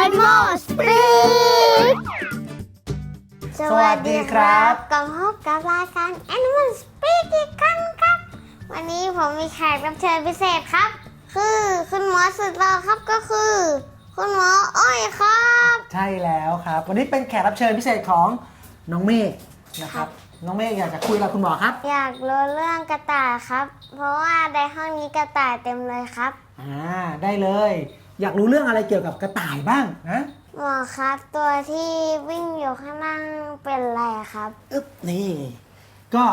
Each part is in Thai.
Animal Speak สวัสดีครับ กลับมาพบกับรายการ Animal Speak อีกครั้งครับ วันนี้ผมมีแขกรับเชิญพิเศษครับ คือคุณหมอสุดหล่อครับก็คือ คุณหมออ้อยครับ ใช่แล้วครับ วันนี้เป็นแขกรับเชิญพิเศษของน้องเมฆนะครับ น้องเมฆอยากจะคุยกับคุณหมอครับ อยากรู้เรื่องกระต่ายครับ เพราะว่าในห้องนี้กระต่ายเต็มเลยครับ อ่าได้เลย อยากรู้เรื่องอะไรเกี่ยวกับกระต่ายบ้างนะหมอครับตัวที่วิ่งอยู่ข้างล่างเป็นอะไรครับอึ๊บนี่ ก็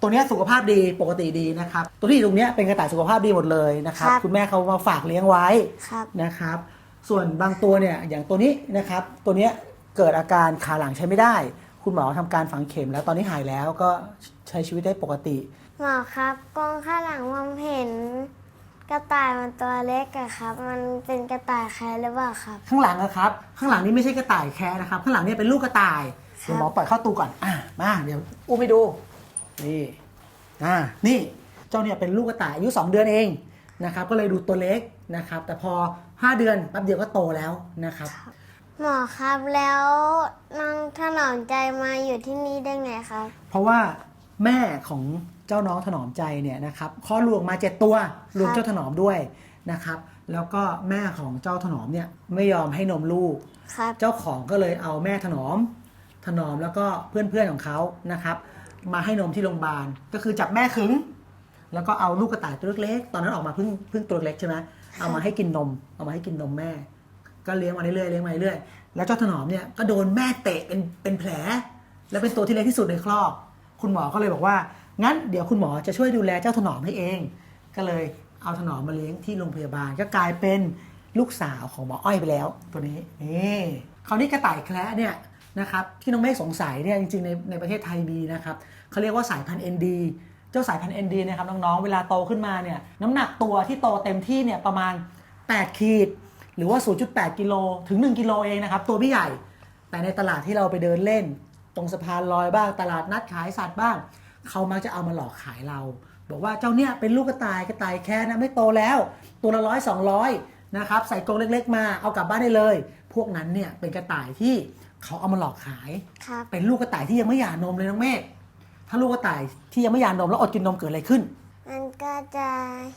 ตัวเนี้ยสุขภาพดีปกติดีนะครับ ตัวที่อยู่ตรงเนี้ยเป็นกระต่ายสุขภาพดีหมดเลยนะครับ ครับ คุณแม่เขามาฝากเลี้ยงไว้ ครับ นะครับ ส่วนบางตัวเนี่ยอย่างตัวนี้นะครับ ตัวเนี้ยเกิดอาการขาหลังใช้ไม่ได้ คุณหมอทำการฝังเข็มแล้วตอนนี้หายแล้วก็ใช้ชีวิตได้ปกติ หมอครับกล้องข้างหลังผมเห็น กระต่ายมันตัวเล็กอะครับ มันเป็นกระต่ายใครหรือเปล่าครับ ข้างหลังนะครับ ข้างหลังนี่ไม่ใช่กระต่ายแคะนะครับ ข้างหลังเนี่ยเป็นลูกกระต่ายครับเดี๋ยวหมอปล่อยเข้าตู้ก่อนอะมาเดี๋ยวอุ้มให้ดูนี่อ่านี่เจ้าเนี่ยเป็นลูกกระต่ายอายุ2เดือนเองนะครับ ก็เลยดูตัวเล็กนะครับ แต่พอ 5 เดือนแป๊บเดียวก็โตแล้วนะครับ หมอครับแล้วน้องถนอมใจมาอยู่ที่นี่ได้ไงครับ เพราะว่า แม่ของเจ้าน้องถนอมใจเนี่ยนะครับคลอดลูกมาเจ็ดตัวรวมครับเจ้าถนอมด้วยนะครับ แล้วก็แม่ของเจ้าถนอมเนี่ยไม่ยอมให้นมลูก ครับ เจ้าของก็เลยเอาแม่ถนอม ถนอมแล้วก็เพื่อนๆของเขานะครับ มาให้นมที่โรงพยาบาลก็คือจับแม่ขึง แล้วก็เอาลูกกระต่ายตัวเล็กๆตอนนั้นออกมาเพิ่งเพิ่งตัวเล็กใช่ไหมเอามาให้กินนม เอามาให้กินนมแม่ ก็เลี้ยงมาเรื่อยๆเลี้ยงมาเรื่อยๆแล้วเจ้าถนอมเนี่ยก็โดนแม่เตะเป็นเป็นแผล แล้วเป็นตัวที่เล็กที่สุดในครอบ คุณหมอก็เลยบอกว่า งั้นเดี๋ยวคุณหมอจะช่วยดูแลเจ้าถนอมให้เอง ก็เลยเอาถนอมมาเลี้ยงที่โรงพยาบาล ก็กลายเป็นลูกสาวของหมออ้อยไปแล้ว ตัวนี้นี่คราวนี้กระต่ายแคระเนี่ยนะครับที่น้องเมฆสงสัยเนี่ยจริงๆในในประเทศไทยมีนะครับเขาเรียกว่าสายพันธุ์ ND เจ้าสายพันธุ์ ND นะครับน้องๆเวลาโตขึ้นมาเนี่ยน้ำหนักตัวที่โตเต็มที่เนี่ยประมาณ 8 ขีด หรือว่า 0.8 กิโลถึง 1 กิโลเองนะครับตัวไม่ใหญ่ แต่ในตลาดที่เราไปเดินเล่น ตรงสะพานลอยบ้างตลาดนัดขายสัตว์บ้าง เขามักจะเอามาหลอกขายเรา บอกว่าเจ้าเนี่ยเป็นลูกกระต่ายกระต่ายแค่นะไม่โตแล้ว ตัวละร้อยสองร้อยนะครับใส่กรงเล็กๆ มาเอากลับบ้านได้เลย พวกนั้นเนี่ยเป็นกระต่ายที่เขาเอามาหลอกขาย ครับ เป็นลูกกระต่ายที่ยังไม่หย่านมเลยน้องเมฆถ้าลูกกระต่ายที่ยังไม่หย่านมแล้วอดกินนมเกิดอะไรขึ้น มันก็จะ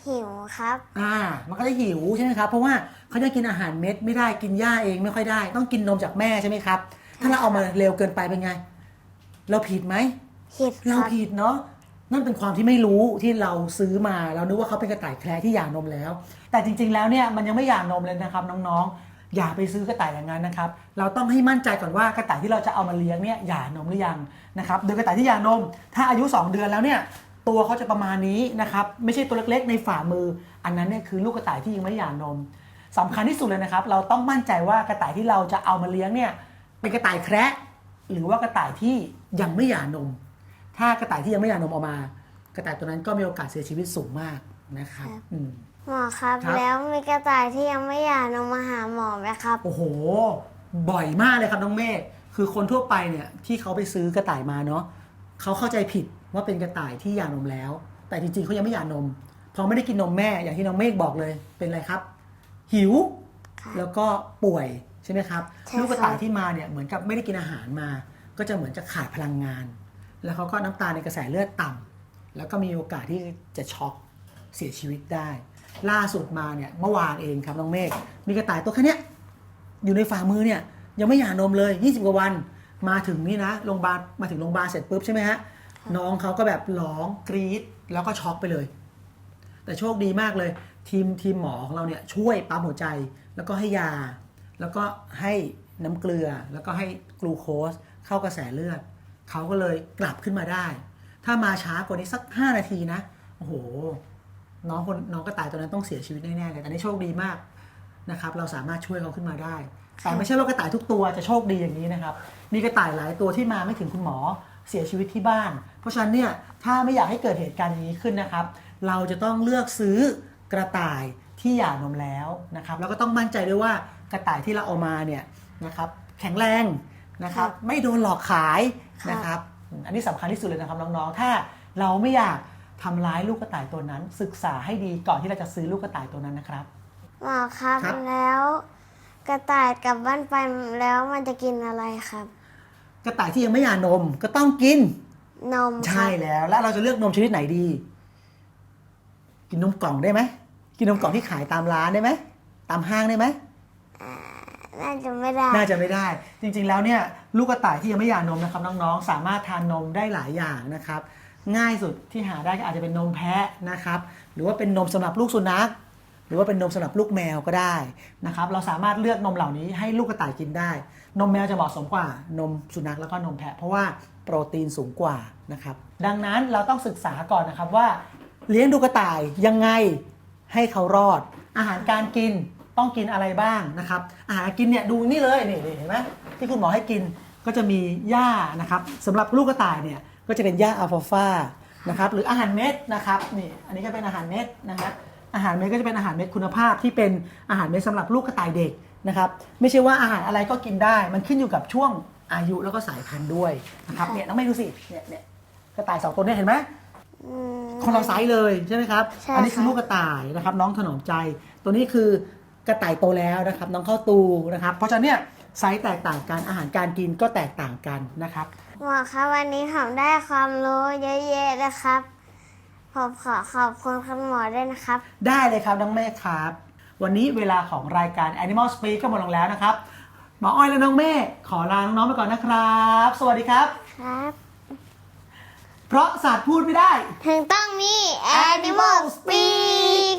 หิวครับ อ่า มันก็จะหิวใช่ไหมครับ เพราะว่าเขาจะกินอาหารเม็ดไม่ได้กินหญ้าเองไม่ค่อยได้ ต้องกินนมจากแม่ใช่ไหมครับ ถ้าเราเอามาเร็วเกินไปเป็นไง เราผิดไหมหิวคเรารับผิดเนาะนั่นเป็นความที่ไม่รู้ที่เราซื้อมาเรานึกว่าเขาเป็นกระต่ายแคร์ที่หย่านมแล้ว แต่จริง ๆ แล้วเนี่ยมันยังไม่หย่านมเลยนะครับน้องๆ อย่าไปซื้อกระต่ายอย่างนั้นนะครับ เราต้องให้มั่นใจก่อนว่ากระต่ายที่เราจะเอามาเลี้ยงเนี่ยหย่านมหรือยังนะครับโดยกระต่ายที่หย่านม ถ้าอายุ 2 เดือนแล้วเนี่ยตัวเขาจะประมาณนี้นะครับไม่ใช่ตัวเล็กๆ ในฝ่ามือ อันนั้นเนี่ยคือลูกกระต่ายที่ยังไม่หย่านม สำคัญที่สุดเลยนะครับ เราต้องมั่นใจว่ากระต่ายที่เราจะเอามาเลี้ยงเนี่ย เป็นกระต่ายแคระหรือว่ากระต่ายที่ยังไม่หย่านม ถ้ากระต่ายที่ยังไม่หย่านมออกมา กระต่ายตัวนั้นก็มีโอกาสเสียชีวิตสูงมากนะครับครับ อืม หมอครับ ครับ แล้วมีกระต่ายที่ยังไม่อยากนมมาหาหมอไหมครับ โอ้โห บ่อยมากเลยครับน้องเมฆคือคนทั่วไปเนี่ยที่เขาไปซื้อกระต่ายมาเนาะเขาเข้าใจผิดว่าเป็นกระต่ายที่หย่านมแล้ว แต่จริงๆเขายังไม่หย่านม พอไม่ได้กินนมแม่อย่างที่น้องเมฆบอกเลยเป็นอะไรครับ หิว ค่ะ แล้วก็ป่วย ใช่ไหมครับใช่ลูกกระต่ายครับที่มาเนี่ยเหมือนกับไม่ได้กินอาหารมา ก็จะเหมือนจะขาดพลังงาน แล้วเขาก็น้ำตาลในกระแสเลือดต่ำแล้วก็มีโอกาสที่จะช็อกเสียชีวิตได้ ล่าสุดมาเนี่ยเมื่อวานเองครับน้องเมฆมีกระต่ายตัวแค่เนี้ยอยู่ในฝ่ามือเนี่ยยังไม่หย่านมเลย 20กว่าวันมาถึงนี่นะโรงพยาบาลมาถึงโรงพยาบาลเสร็จปุ๊บใช่ไหมฮะน้องเขาก็แบบร้องกรี๊ดแล้วก็ช็อกไปเลย แต่โชคดีมากเลย ทีมทีมหมอของเราเนี่ยช่วยปั๊มหัวใจแล้วก็ให้ยา แล้วก็ให้น้ำเกลือแล้วก็ให้กลูโคสเข้ากระแสเลือด เขาก็เลยกลับขึ้นมาได้ ถ้ามาช้ากว่านี้สัก 5 นาทีนะ โอ้โห น้องคนน้องกระต่ายตัวนั้นต้องเสียชีวิตแน่ๆเลยแต่นี่โชคดีมากนะครับ เราสามารถช่วยเขาขึ้นมาได้ แต่ไม่ใช่ว่ากระต่ายทุกตัวจะโชคดีอย่างนี้นะครับ มีกระต่ายหลายตัวที่มาไม่ถึงคุณหมอเสียชีวิตที่บ้าน เพราะฉะนั้นเนี่ยถ้าไม่อยากให้เกิดเหตุการณ์อย่างนี้ขึ้นนะครับ เราจะต้องเลือกซื้อกระต่ายที่หย่านมแล้วนะครับ แล้วก็ต้องมั่นใจด้วยว่า กระต่ายที่เราเอามาเนี่ยนะครับแข็งแรงนะครับไม่โดนหลอกขายนะครับอันนี้สำคัญที่สุดเลยนะครับน้องๆถ้าเราไม่อยากทำร้ายลูกกระต่ายตัวนั้น ศึกษาให้ดีก่อนที่เราจะซื้อลูกกระต่ายตัวนั้นนะครับหมอครับครับแล้วกระต่ายกลับบ้านไปแล้วมันจะกินอะไรครับ กระต่ายที่ยังไม่หย่านมก็ต้องกินนมคใช่รับแล้ว แล้วเราจะเลือกนมชนิดไหนดี กินนมกล่องได้ไหมกินนมกล่องที่ขายตามร้านได้ไหมตามห้างได้ไหม น่าจะไม่ได้ น่าจะไม่ได้ จริงๆแล้วเนี่ยลูกกระต่ายที่ยังไม่หย่านมนะครับน้องๆ สามารถทานนมได้หลายอย่างนะครับ ง่ายสุดที่หาได้ก็อาจจะเป็นนมแพะนะครับ หรือว่าเป็นนมสำหรับลูกสุนัข หรือว่าเป็นนมสำหรับลูกแมวก็ได้นะครับ เราสามารถเลือกนมเหล่านี้ให้ลูกกระต่ายกินได้ นมแมวจะเหมาะสมกว่านมสุนัขแล้วก็นมแพะเพราะว่าโปรตีนสูงกว่านะครับ ดังนั้นเราต้องศึกษาก่อนนะครับว่า เลี้ยงดูกระต่ายยังไงให้เขารอด อาหารการกิน ต้องกินอะไรบ้างนะครับ อาหารการกินเนี่ยดูนี่เลยนี่นี่เห็นไหมที่คุณหมอให้กินก็จะมีหญ้านะครับสำหรับลูกกระต่ายเนี่ยก็จะเป็นหญ้าอัลฟาฟานะครับหรืออาหารเม็ดนะครับนี่อันนี้ก็เป็นอาหารเม็ดนะฮะอาหารเม็ดก็จะเป็นอาหารเม็ดคุณภาพที่เป็นอาหารเม็ดสำหรับลูกกระต่ายเด็กนะครับไม่ใช่ว่าอาหารอะไรก็กินได้ มันขึ้นอยู่กับช่วงอายุแล้วก็สายพันธุ์ด้วยนะครับเนี่ยน้องไม่ดูสิเนี่ยเนี่ยกระต่ายสองตัวเนี่ยเห็นไหมอืมคนละไซส์เลยใช่ไหมครับใช่อันี้คือค่ะลูกกระต่ายนะครับ น้องถนอมใจ ตัวนี้คือ กระต่ายโตแล้วนะครับ น้องเข้าตูนะครับ เพราะฉะนั้นเนี่ยไซส์แตกต่างกันอาหารการกินก็แตกต่างกันนะครับหมอครับวันนี้ผมได้ความรู้เยอะแยะเลยครับผมขอขอบคุณคุณหมอด้วยนะครับ ได้เลยครับน้องเมฆครับ วันนี้เวลาของรายการ Animal Speak ก็หมดลงแล้วนะครับหมออ้อยและน้องเมฆขอลาน้องๆไปก่อนนะครับ สวัสดีครับ ครับ เพราะสัตว์พูดไม่ได้ ถึงต้องมี Animal Speak